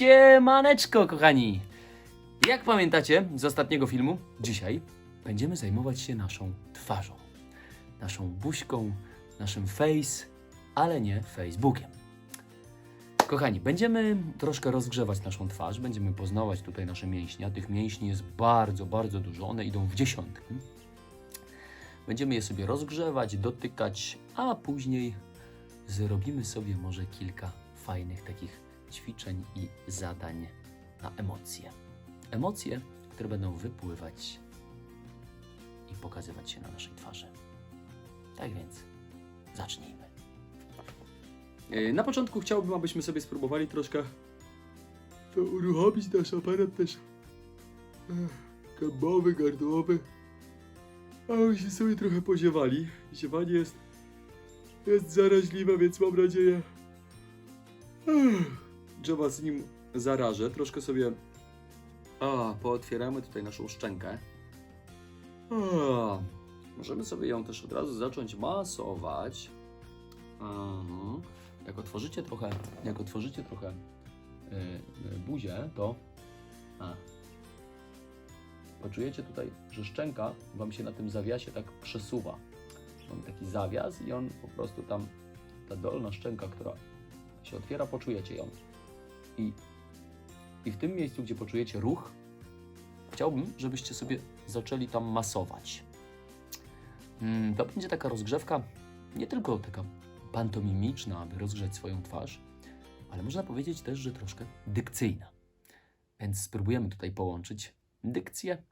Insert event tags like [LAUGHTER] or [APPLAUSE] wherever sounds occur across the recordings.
Siemaneczko, kochani! Jak pamiętacie z ostatniego filmu, dzisiaj będziemy zajmować się naszą twarzą, naszą buźką, naszym face, ale nie Facebookiem. Kochani, będziemy troszkę rozgrzewać naszą twarz, będziemy poznawać tutaj nasze mięśnie, a tych mięśni jest bardzo, bardzo dużo, one idą w dziesiątki. Będziemy je sobie rozgrzewać, dotykać, a później zrobimy sobie może kilka fajnych takich ćwiczeń i zadań na emocje. Emocje, które będą wypływać i pokazywać się na naszej twarzy. Tak więc zacznijmy. E, Na początku chciałbym, abyśmy sobie spróbowali troszkę to uruchomić nasz aparat też gębowy, gardłowy. A myśmy sobie trochę poziewali. Ziewanie jest, jest zaraźliwe, więc mam nadzieję, że was nim zarażę. Troszkę sobie a, pootwieramy tutaj naszą szczękę. Możemy sobie ją też od razu zacząć masować. Mhm. Jak otworzycie trochę, jak otworzycie trochę yy, yy, buzię, to a, poczujecie tutaj, że szczęka Wam się na tym zawiasie tak przesuwa. Mamy taki zawias i on po prostu tam, ta dolna szczęka, która się otwiera, poczujecie ją. I, I w tym miejscu, gdzie poczujecie ruch, chciałbym, żebyście sobie zaczęli tam masować. Mm, To będzie taka rozgrzewka, nie tylko taka pantomimiczna, aby rozgrzać swoją twarz, ale można powiedzieć też, że troszkę dykcyjna. Więc spróbujemy tutaj połączyć dykcję,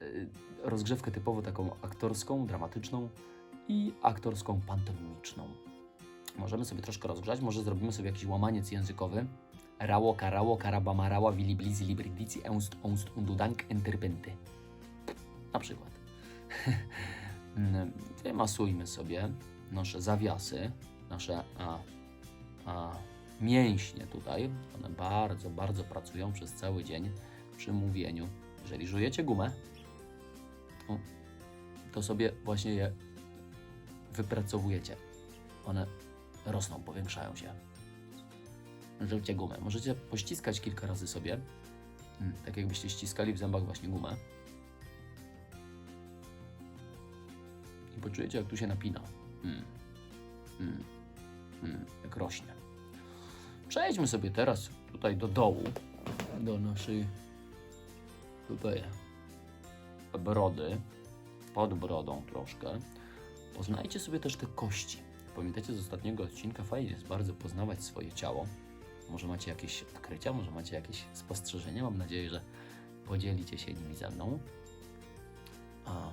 yy, rozgrzewkę typowo taką aktorską, dramatyczną i aktorską pantomimiczną. Możemy sobie troszkę rozgrzać, może zrobimy sobie jakiś łamaniec językowy. Rało, karało, karabamarała, wili blizi, libridici, eunst, onst, undudank, enterpenty. Na przykład. [LAUGHS] Wymasujmy sobie nasze zawiasy, nasze a, a, mięśnie tutaj. One bardzo, bardzo pracują przez cały dzień przy mówieniu. Jeżeli żujecie gumę, to, to sobie właśnie je wypracowujecie. One rosną, powiększają się. Żujcie gumę. Możecie pościskać kilka razy sobie, mm, tak jakbyście ściskali w zębach właśnie gumę. I poczujecie, jak tu się napina. Mm. Mm. Mm. Jak rośnie. Przejdźmy sobie teraz tutaj do dołu, do naszej tutaj brody, pod brodą troszkę. Poznajcie sobie też te kości. Pamiętacie z ostatniego odcinka, fajnie jest bardzo poznawać swoje ciało. Może macie jakieś odkrycia, może macie jakieś spostrzeżenia. Mam nadzieję, że podzielicie się nimi ze mną. A,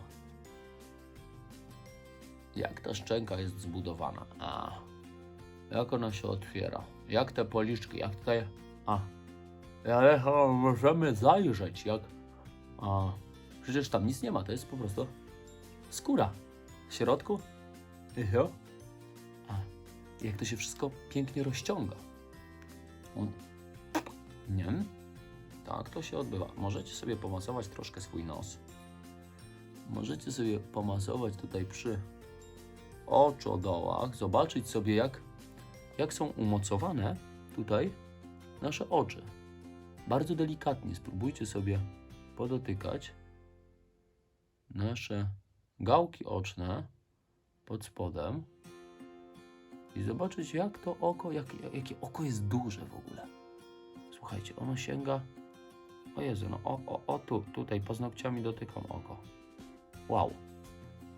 jak ta szczęka jest zbudowana. A, jak ona się otwiera. Jak te policzki, jak te... A, ale chyba możemy zajrzeć, jak... A, przecież tam nic nie ma, to jest po prostu skóra. W środku? Jo. Jak to się wszystko pięknie rozciąga. Mm. Nie? Tak to się odbywa. Możecie sobie pomasować troszkę swój nos. Możecie sobie pomasować tutaj przy oczodołach, zobaczyć sobie jak, jak są umocowane tutaj nasze oczy. Bardzo delikatnie spróbujcie sobie podotykać nasze gałki oczne pod spodem i zobaczyć jak to oko, jak, jakie oko jest duże w ogóle. Słuchajcie, ono sięga, o Jezu, no o, o, o tu, tutaj paznokciami dotykam oko. Wow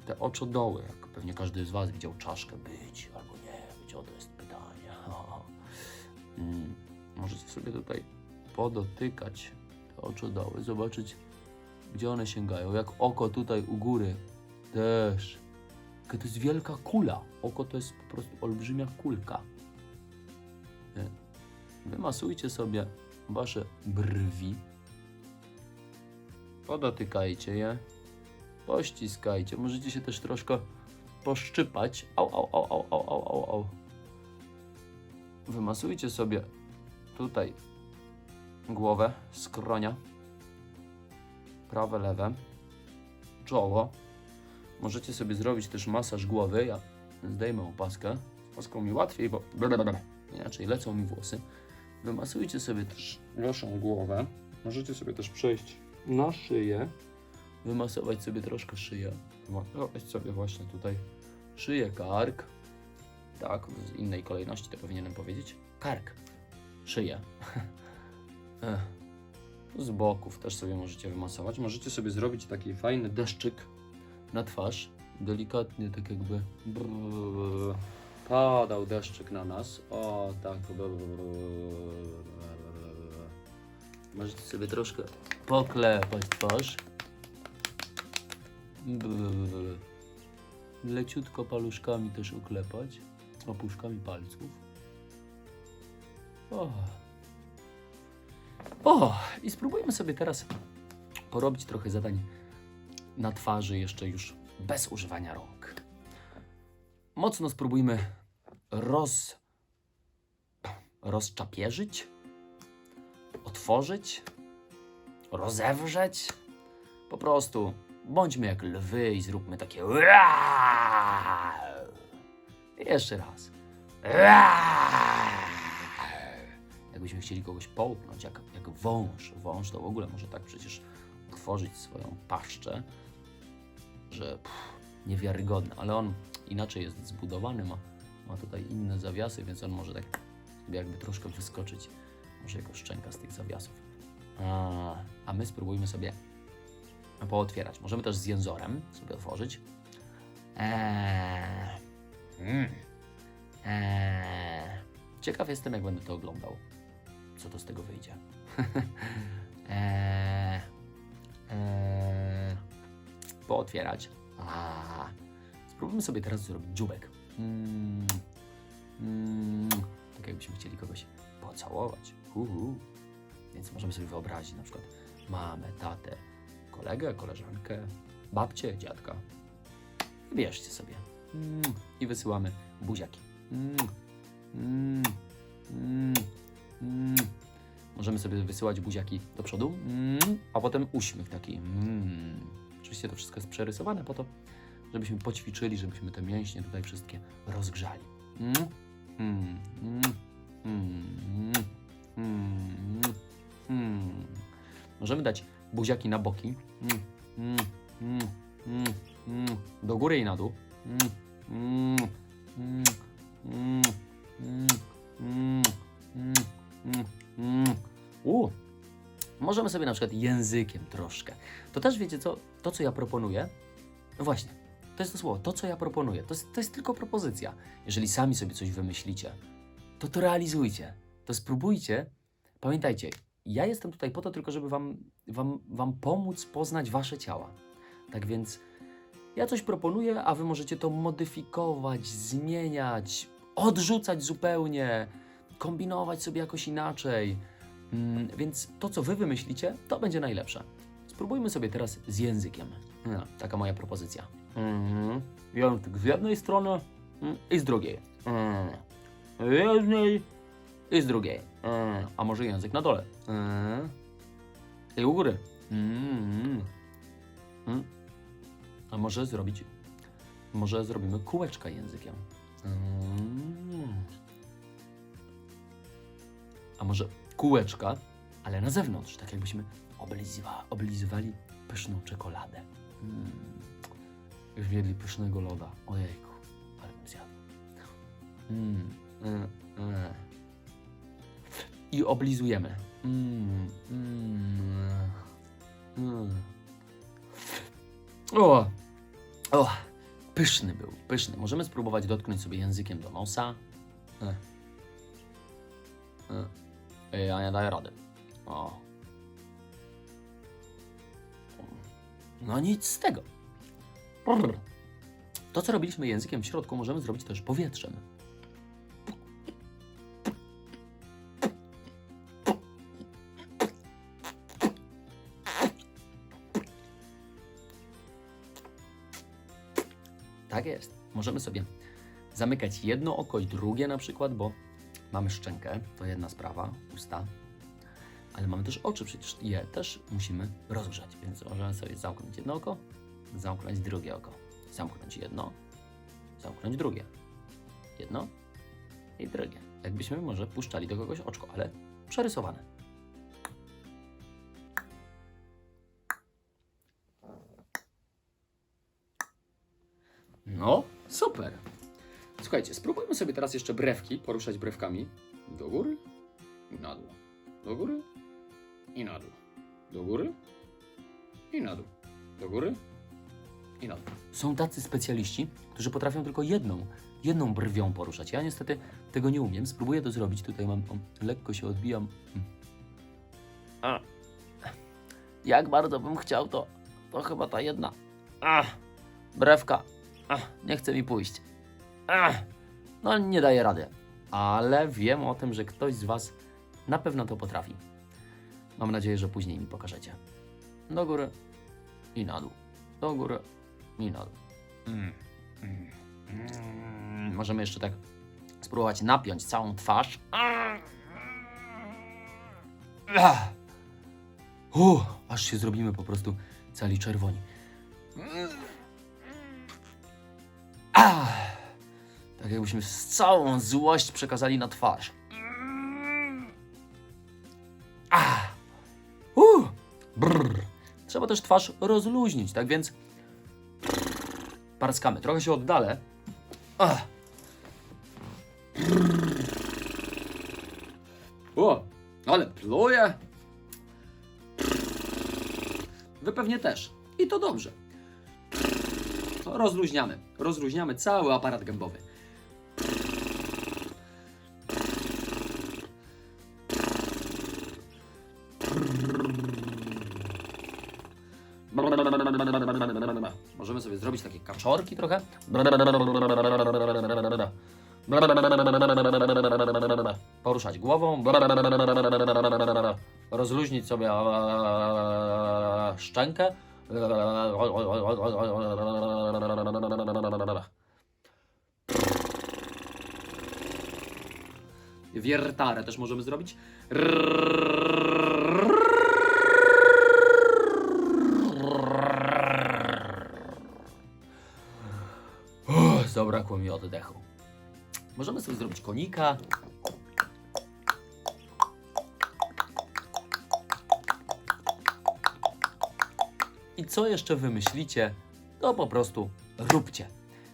te oczodoły, jak pewnie każdy z Was widział czaszkę być albo nie być, o to jest pytanie. [LAUGHS] Mm, Możecie sobie tutaj podotykać te oczodoły, zobaczyć gdzie one sięgają, jak oko tutaj u góry też. To jest wielka kula. Oko to jest po prostu olbrzymia kulka. Nie? Wymasujcie sobie Wasze brwi. Podotykajcie je pościskajcie. Możecie się też troszkę poszczypać. Au, au, au, au, au, au, au, au. Wymasujcie sobie tutaj głowę, skronia. Prawe, lewe. Czoło. Możecie sobie zrobić też masaż głowy. Ja zdejmę opaskę. Z opaską mi łatwiej, bo inaczej lecą mi włosy. Wymasujcie sobie też waszą głowę. Możecie sobie też przejść na szyję. Wymasować sobie troszkę szyję. Wymasować sobie właśnie tutaj szyję, kark. Tak, w innej kolejności to powinienem powiedzieć. Kark, szyję. [LAUGHS] Ech. Z boków też sobie możecie wymasować. Możecie sobie zrobić taki fajny deszczyk na twarz. Delikatnie, tak jakby padał deszczyk na nas. O, tak. Możecie sobie troszkę poklepać twarz. Leciutko paluszkami też uklepać. Opuszkami palców. O. o, i spróbujmy sobie teraz porobić trochę zadań na twarzy, jeszcze już bez używania rąk. Mocno spróbujmy roz... rozczapierzyć, otworzyć, rozewrzeć. Po prostu bądźmy jak lwy i zróbmy takie. Jeszcze raz. Jakbyśmy chcieli kogoś połknąć, jak, jak wąż. Wąż to w ogóle może tak przecież otworzyć swoją paszczę, że pff, niewiarygodne, ale on inaczej jest zbudowany, ma, ma tutaj inne zawiasy, więc on może tak jakby troszkę wyskoczyć. Może jego szczęka z tych zawiasów. A, a my spróbujmy sobie pootwierać. Możemy też z jęzorem sobie otworzyć. Eee. Mm. Eee. Ciekaw jestem, jak będę to oglądał. Co to z tego wyjdzie. [LAUGHS] eee. Eee. Pootwierać. A. Spróbujmy sobie teraz zrobić dziubek. Mm. Mm. Tak jakbyśmy chcieli kogoś pocałować. Uhu. Więc możemy sobie wyobrazić na przykład mamę, tatę, kolegę, koleżankę, babcię, dziadka. Bierzcie sobie. Mm. I wysyłamy buziaki. Mm. Mm. Mm. Mm. Możemy sobie wysyłać buziaki do przodu, mm. a potem uśmiech taki. Mm. Oczywiście to wszystko jest przerysowane po to, żebyśmy poćwiczyli, żebyśmy te mięśnie tutaj wszystkie rozgrzali. Możemy dać buziaki na boki. Do góry i na dół. Możemy sobie na przykład językiem troszkę. To też wiecie co? To, co ja proponuję, no właśnie, to jest to słowo, to, co ja proponuję, to jest, to jest tylko propozycja. Jeżeli sami sobie coś wymyślicie, to to realizujcie, to spróbujcie. Pamiętajcie, ja jestem tutaj po to tylko, żeby wam, wam, wam pomóc poznać wasze ciała. Tak więc ja coś proponuję, a wy możecie to modyfikować, zmieniać, odrzucać zupełnie, kombinować sobie jakoś inaczej. Mm, więc to, co wy wymyślicie, to będzie najlepsze. Spróbujmy sobie teraz z językiem. No, taka moja propozycja. Mhm. Język z jednej strony mm, i z drugiej. Z jednej i z drugiej. Mm. A może język na dole. I u góry. A może zrobić. Może zrobimy kółeczka językiem. A może kółeczka, ale na zewnątrz, tak jakbyśmy oblizywa, oblizywali pyszną czekoladę. Mm. Już jedli pysznego loda. Ojejku, ale bym zjadł. Mm. Mm. I oblizujemy. Mm. Mm. Mm. O! O! Pyszny był, pyszny. Możemy spróbować dotknąć sobie językiem do nosa. E. E. Ja nie daję rady. O. No nic z tego. Brr. To, co robiliśmy językiem w środku, możemy zrobić też powietrzem. Tak jest. Możemy sobie zamykać jedno oko i drugie na przykład, bo mamy szczękę, to jedna sprawa, usta, ale mamy też oczy, przecież je też musimy rozgrzać, więc możemy sobie zamknąć jedno oko, zamknąć drugie oko, zamknąć jedno, zamknąć drugie, jedno i drugie. jakbyśmy może puszczali do kogoś oczko, ale przerysowane. No, super. Słuchajcie, spróbujmy sobie teraz jeszcze brewki, poruszać brewkami. Do góry i na dół. Do góry i na dół. Do góry i na dół. Do góry i na dół. Są tacy specjaliści, którzy potrafią tylko jedną, jedną brwią poruszać. Ja niestety tego nie umiem. Spróbuję to zrobić. Tutaj mam, o, lekko się odbijam. Mm. A. Jak bardzo bym chciał, to, to chyba ta jedna. A. Brewka. A. Nie chce mi pójść. A. No nie daję rady. Ale wiem o tym, że ktoś z Was na pewno to potrafi. Mam nadzieję, że później mi pokażecie. Do góry i na dół. Do góry i na dół. Możemy jeszcze tak spróbować napiąć całą twarz. Ach. U, aż się zrobimy po prostu cali czerwoni. Ach. Tak jakbyśmy z całą złość przekazali na twarz. Ach. Uh. Trzeba też twarz rozluźnić, tak więc parskamy. Trochę się oddalę. Ach. O, ale pluje. Wy pewnie też. I to dobrze. Rozluźniamy. Rozluźniamy cały aparat gębowy. Możemy sobie zrobić takie kaczorki trochę. Poruszać głową. Rozluźnić sobie szczękę. Wiertarę też możemy zrobić. Zabrakło mi oddechu. Możemy sobie zrobić konika. I co jeszcze wymyślicie, to po prostu róbcie.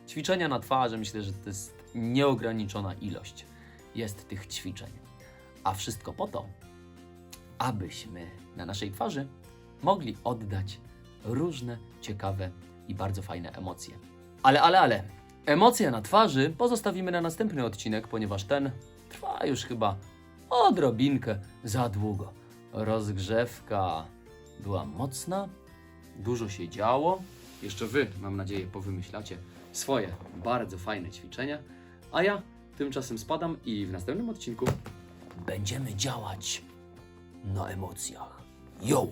Ćwiczenia na twarzy, myślę, że to jest nieograniczona ilość. Jest tych ćwiczeń. A wszystko po to, abyśmy na naszej twarzy mogli oddać różne ciekawe i bardzo fajne emocje. Ale, ale, ale, emocje na twarzy pozostawimy na następny odcinek, ponieważ ten trwa już chyba odrobinkę za długo. Rozgrzewka była mocna, dużo się działo. Jeszcze Wy, mam nadzieję, powymyślacie swoje bardzo fajne ćwiczenia, a ja tymczasem spadam i w następnym odcinku będziemy działać na emocjach. Yo!